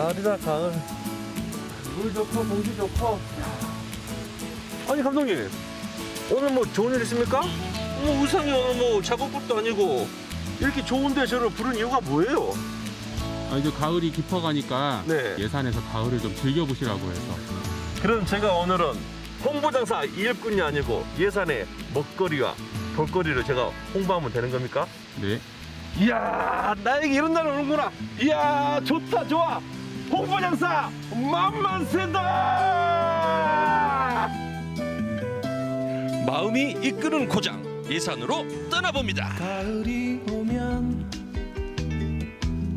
가을이다 가을 물 좋고 공기 좋고 아니 감독님 오늘 뭐 좋은 일 있습니까? 뭐 의상이 오늘 뭐 작업복도 아니고 이렇게 좋은데 저를 부른 이유가 뭐예요? 아, 이제 가을이 깊어가니까 네. 예산에서 가을을 좀 즐겨보시라고 해서 그럼 제가 오늘은 홍보장사 일꾼이 아니고 예산의 먹거리와 볼거리를 제가 홍보하면 되는 겁니까? 네. 이야 나에게 이런 날이 오는구나 이야 좋다 좋아 홍보 장사 만만세다 마음이 이끄는 고장 예산으로 떠나봅니다. 가을이 오면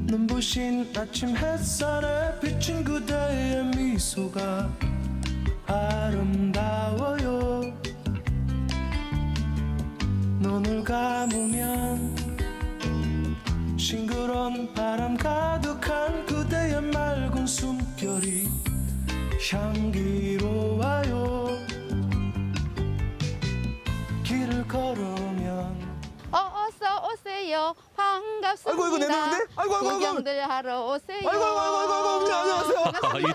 눈부신 아침 햇살에 비친 그대의 미소가 아름다워요 눈을 감으면 싱그러운 바람 가득한 그대의 향기로워요 길을 걸으면 어, 어서 오세요. 반갑습니다. 아이고, 이거 내 노래인데? 아이고, 아이고, 아이고. 구경들 하러 오세요. 아이고, 아이고, 아이고, 아이고, 아이고, 안녕하세요. 반갑습니다. 아, 이게.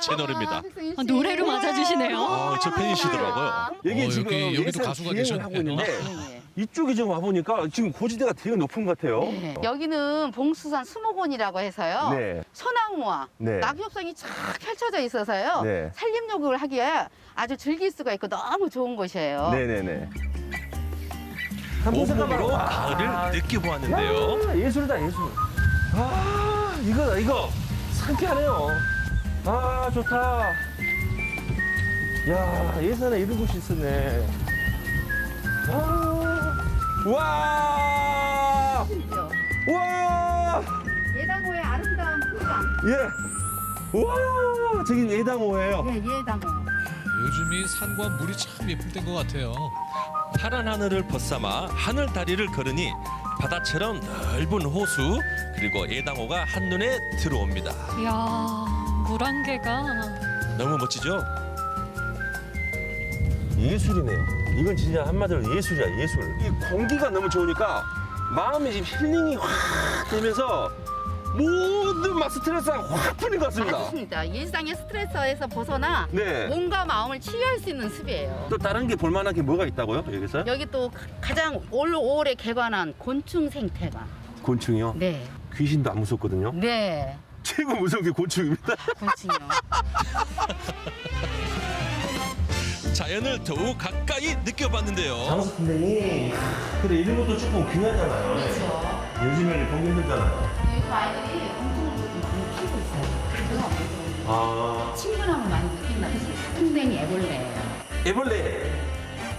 백승일 씨. 아, 노래로 맞아주시네요. 아, 저 팬이시더라고요. 여기 어, 지금 여기- 여기도 가수가 계셨네요. 하고 있는데 네. 이쪽에 지금 와보니까 지금 고지대가 되게 높은 것 같아요 네. 여기는 봉수산 수목원이라고 해서요. 네. 소나무와 네. 낙엽성이 쫙 펼쳐져 있어서요. 네. 산림욕을 하기에 아주 즐길 수가 있고 너무 좋은 곳이에요. 네네네 온몸으로 아, 가을을 느껴보았는데요. 야, 예술이다 예술 아 이거다 이거 상쾌하네요 아 좋다 야 예산에 이런 곳이 있었네 아, 와? 와, 예당호의 아름다운 풍광. 예. 와, 저기 예당호예요. 예, 예당호. 요즘이 산과 물이 참 예쁠 때인 것 같아요. 파란 하늘을 벗삼아 하늘 다리를 걸으니 바다처럼 넓은 호수 그리고 예당호가 한눈에 들어옵니다. 이야, 물안개가 너무 멋지죠? 예술이네요. 이건 진짜 한마디로 예술이야, 예술. 이 공기가 너무 좋으니까 마음이 지금 힐링이 확 되면서 모든 막 스트레스가 확 풀린 것 같습니다. 맞습니다. 일상의 스트레스에서 벗어나 네. 몸과 마음을 치유할 수 있는 숲이에요. 또 다른 게 볼만한 게 뭐가 있다고요, 여기서? 여기 또 가장 올 5월에 개관한 곤충 생태관. 곤충이요? 네. 귀신도 안 무섭거든요. 네. 최고 무서운 게 곤충입니다. 곤충이요. 자연을 더욱 가까이 느껴봤는데요. 장수 선생님, 근데 이런 것도 조금 귀하잖아요. 그렇죠. 요즘에는 보기 힘들잖아요. 요즘 아이들이 곤충을 좀 많이 키우고 있어요. 그래서 아, 친근함을 많이 해요. 풍뎅이 애벌레예요. 애벌레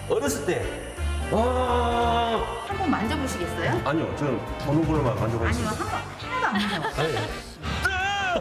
어렸을 때. 와, 한번 만져보시겠어요? 아니요, 저는 보는 걸로만 만족하고 아니면. 한번 하나도 안 무서워. 아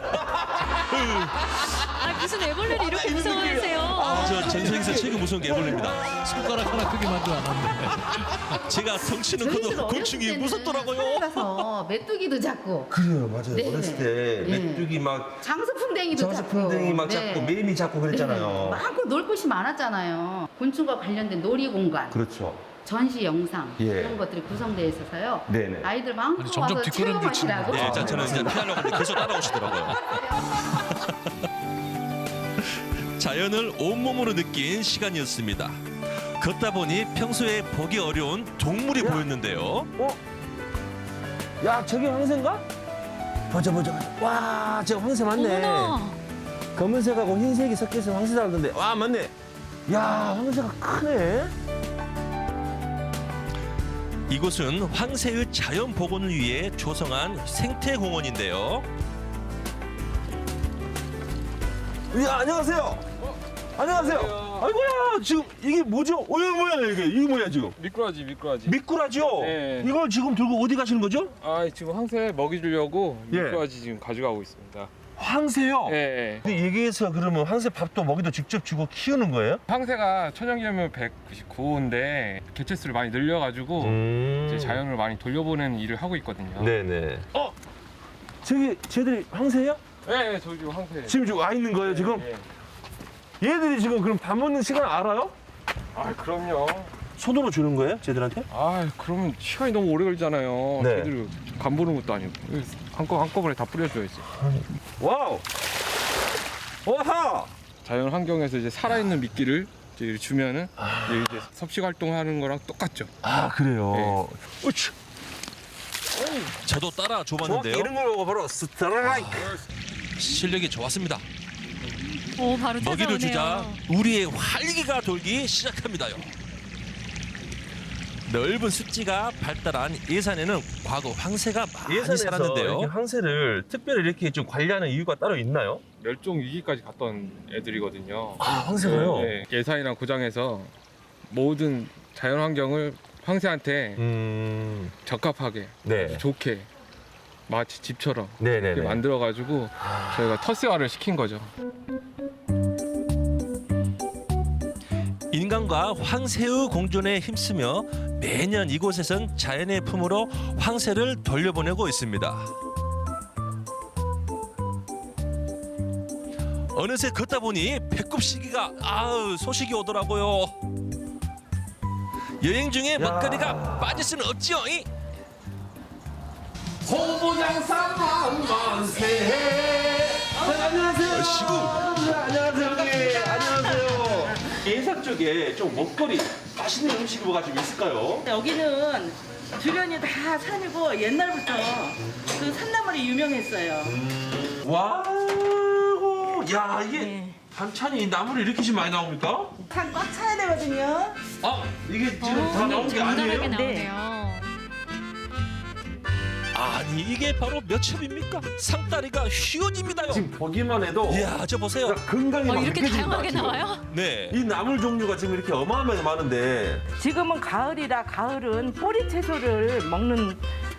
무슨 애벌레를 이렇게 무서워하세요? 아, 저 전생에서 최고 무서운 게 애벌레입니다. 손가락 하나 크게 만도 않았는데. 제가 덩치는 커도 곤충이 무섭더라고요. 그래서 메뚜기도 잡고 그래요, 맞아요. 네. 어렸을 때 네. 메뚜기 막 장수풍뎅이도 잡고 장수풍뎅이 막 네. 잡고 매미 잡고 그랬잖아요. 네. 많고 놀 곳이 많았잖아요. 곤충과 관련된 놀이공간, 그렇죠. 전시 영상 예. 이런 것들이 구성되어 있어서요. 네네. 아이들 마음껏 아니, 점점 와서 뒷걸음 좀 치는 체험하시라고. 것 네, 자, 저는 이제 피하려고 하는데 계속 따라오시더라고요. 자연을 온몸으로 느낀 시간이었습니다. 걷다 보니 평소에 보기 어려운 동물이 야. 보였는데요. 어? 야, 저기 황새인가? 보자, 보자. 보자. 와, 저 황새 맞네. 어머나, 검은색하고 흰색이 섞여서 황새 닮던데. 와, 맞네. 야, 황새가 크네. 이곳은 황새의 자연 복원을 위해 조성한 생태공원인데요. 야, 안녕하세요. 안녕하세요. 아이고야, 지금 이게 뭐죠? 어, 이거 뭐야, 이게? 이게 뭐야, 지금? 미꾸라지 미꾸라지 미꾸라지요? 네. 이걸 지금 들고 어디 가시는 거죠? 아 지금 황새 먹이 주려고 예. 미꾸라지 지금 가져가고 있습니다 황새요? 예, 예. 근데 여기에서 그러면 황새 밥도 먹이도 직접 주고 키우는 거예요? 황새가 천연기념물 199호인데 개체수를 많이 늘려가지고 음. 이제 자연을 많이 돌려보는 일을 하고 있거든요 네네. 어? 저기 쟤들이 황새예요? 예, 예, 저기 지금 황새 지금 지금 와 있는 거예요, 지금? 예. 얘들이 지금 그럼 밥 먹는 시간 알아요? 아 그럼요 손으로 주는 거예요, 쟤들한테? 아 그러면 시간이 너무 오래 걸리잖아요 네. 걔들 간 보는 것도 아니고 한꺼, 한꺼번에 다 뿌려줘야지 와우! 와하! 자연 환경에서 이제 살아있는 미끼를 이제 주면은 아. 이제 이제 섭식 활동하는 거랑 똑같죠. 아 그래요. 우치. 저도 따라 줘봤는데요. 이런 걸 바로 스트라이크. 실력이 좋았습니다. 오 바로 먹이를 주자 찾아오네요. 우리의 활기가 돌기 시작합니다요. 넓은 습지가 발달한 예산에는 과거 황새가 많이 살았는데요. 항새를 특별히 이렇게 좀 관리하는 이유가 따로 있나요? 멸종 위기까지 갔던 애들이거든요. 아 황새가요? 네, 예산이랑 고장에서 모든 자연 환경을 황새한테 음, 적합하게 네, 좋게 마치 집처럼 네, 네, 이렇게 만들어가지고 저희가 터세화를 시킨 거죠. 인간과 황새의 공존에 힘쓰며 매년 이곳에선 자연의 품으로 황새를 돌려보내고 있습니다. 어느새 걷다 보니 배꼽 시기가 아우 소식이 오더라고요. 여행 중에 먹거리가 빠질 수는 없지요. 이? 안녕하세요. 시구. 안녕하세요, 형님. 안녕하세요. 예산 쪽에 좀 먹거리 맛있는 음식이 뭐가 좀 있을까요? 여기는 주변이 다 산이고 옛날부터 그 산나물이 유명했어요. 와우, 야 이게 네. 반찬이 나물이 이렇게 좀 많이 나옵니까? 산 꽉 차야 되거든요. 아 이게 지금 어, 다 나온 게 정갈하게 아니에요? 나오네요. 아니 이게 바로 몇 첩입니까? 상다리가 휘어집니다요. 지금 보기만 해도 이야 저 보세요. 건강이 어, 막 이렇게 느껴진다, 다양하게 지금. 나와요? 네. 이 나물 종류가 지금 이렇게 어마어마하게 많은데 지금은 가을이라 가을은 뿌리 채소를 먹는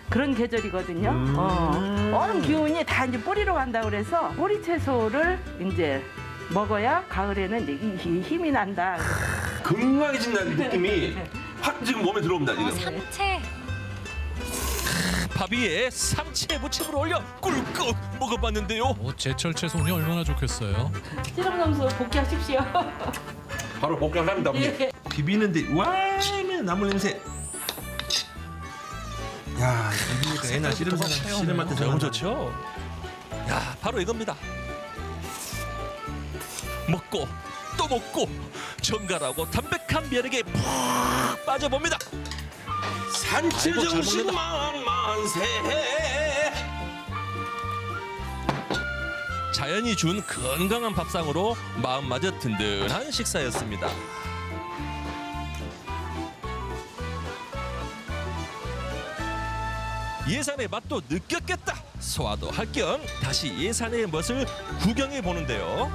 그런 계절이거든요. 음. 어. 얼음 기운이 다 이제 뿌리로 간다 그래서 뿌리 채소를 이제 먹어야 가을에는 이제 이- 이 힘이 난다. 건강해진다는 느낌이 확 지금 몸에 들어옵니다 지금. 삼채. 밥 위에 삼채 무침을 올려 꿀꺽 먹어봤는데요. 뭐 제철 채소니 얼마나 좋겠어요. 실험 점수 복귀하십시오. 바로 복강합니다. 예. 비비는데 와 나물 냄새. 야 비비니까 옛날 씨름 씨름 맛 너무 좋죠? 야 바로 이겁니다. 먹고 또 먹고 정갈하고 담백한 면에게 푹 빠져봅니다. 산채 아이고, 잘 정신 먹는다. 만만세. 자연이 준 건강한 밥상으로 마음마저 든든한 식사였습니다. 예산의 맛도 느꼈겠다. 소화도 할 겸 다시 예산의 멋을 구경해 보는데요.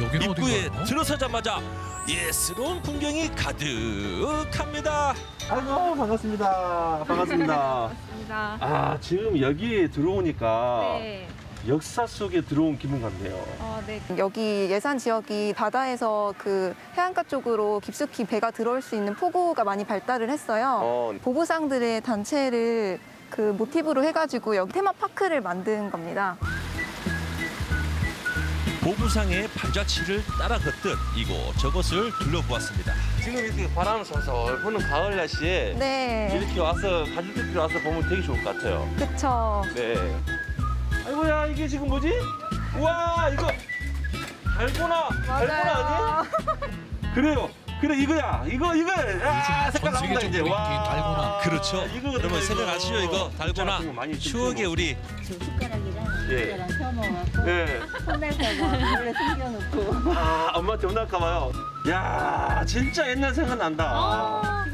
여기는 입구에 어딘가요? 들어서자마자 예스러운 풍경이 가득합니다. 아이고 반갑습니다. 반갑습니다. 아 지금 여기 들어오니까 역사 속에 들어온 기분 같네요. 여기 예산 지역이 바다에서 그 해안가 쪽으로 깊숙이 배가 들어올 수 있는 포구가 많이 발달을 했어요. 어, 보부상들의 단체를 그 모티브로 해가지고 여기 테마파크를 만든 겁니다. 보부상의 발자취를 따라 걷듯 이곳 저곳을 둘러보았습니다. 지금 이렇게 바람 솔솔 부는 가을 날씨에 네, 이렇게 와서 가족들끼리 와서 보면 되게 좋을 것 같아요. 그쵸. 네. 아이고야 이게 지금 뭐지? 우와 이거 달고나 달고나 아니에요? 그래요. 그래 이거야. 이거 이거. 아 색깔 전 나온다 이제. 와. 달고나. 그렇죠. 이거 여러분 생각하시죠 이거 달고나 많이 추억의 우리 숟가락이랑 예. 숟가락 펴먹어갖고 네. 혼날까봐 몰래 숨겨놓고. 아 엄마한테 혼날까 봐요. 야 진짜 옛날 생각난다. 아,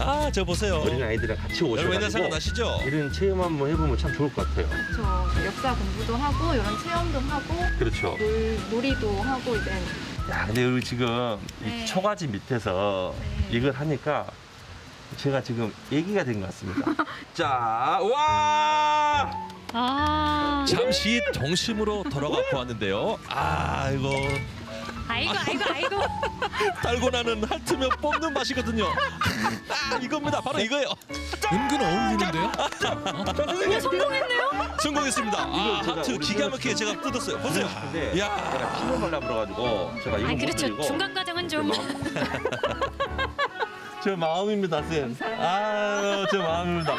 아저 보세요. 어린 아이들이랑 같이 여러분 옛날 오셔가지고 생각나시죠? 이런 체험 한번 해보면 참 좋을 것 같아요. 저 역사 공부도 하고 이런 체험도 하고 그렇죠. 놀, 놀이도 하고 이제 야, 근데 우리 지금 네. 이 초가지 밑에서 네. 이걸 하니까 제가 지금 얘기가 된 것 같습니다. 자, 와! 아, 잠시 동심으로 돌아가 보았는데요. 아 이거 아이고 아이고 아이고. 달고 나는 핥으면 뽑는 맛이거든요. 아 이겁니다. 바로 이거예요. 은근 어울리는데요? 오, 성공했네요. 성공했습니다. 아 이거 제가 하트 기가 막히게 제가 뜯었어요. 보세요. 근데 야. 제가 피를 발라 불어가지고 제가 이거 아 못 그렇죠. 드리고 중간 과정은 좀. 저 마음입니다, 쌤. 아유, 저 마음입니다.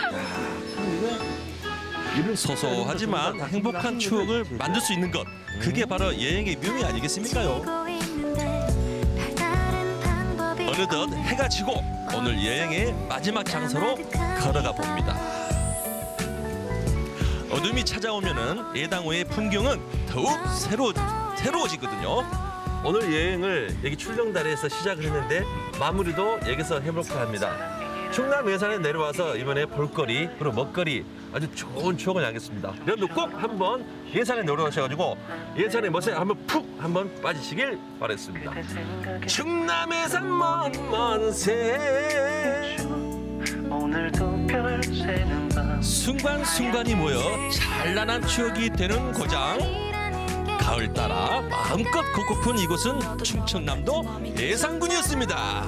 소소하지만 행복한 추억을 만들 수 있는 것 그게 바로 여행의 묘미 아니겠습니까요? 어느덧 해가 지고 오늘 여행의 마지막 장소로 걸어가 봅니다. 어둠이 찾아오면은 예당호의 풍경은 더욱 새로 새로워지거든요. 오늘 여행을 여기 출렁다리에서 시작을 했는데 마무리도 여기서 해볼까 합니다. 충남 예산에 내려와서 이번에 볼거리 그리고 먹거리 아주 좋은 추억을 남겼습니다. 여러분들 꼭 한번 예산에 내려오셔가지고 예산의 멋에 한번 푹 한번 빠지시길 바랬습니다. 충남 예산 먼먼새 오늘도 별 새는 밤 순간순간이 모여 찬란한 추억이 되는 고장 가을 따라 마음껏 걷고픈 이곳은 충청남도 예산군이었습니다.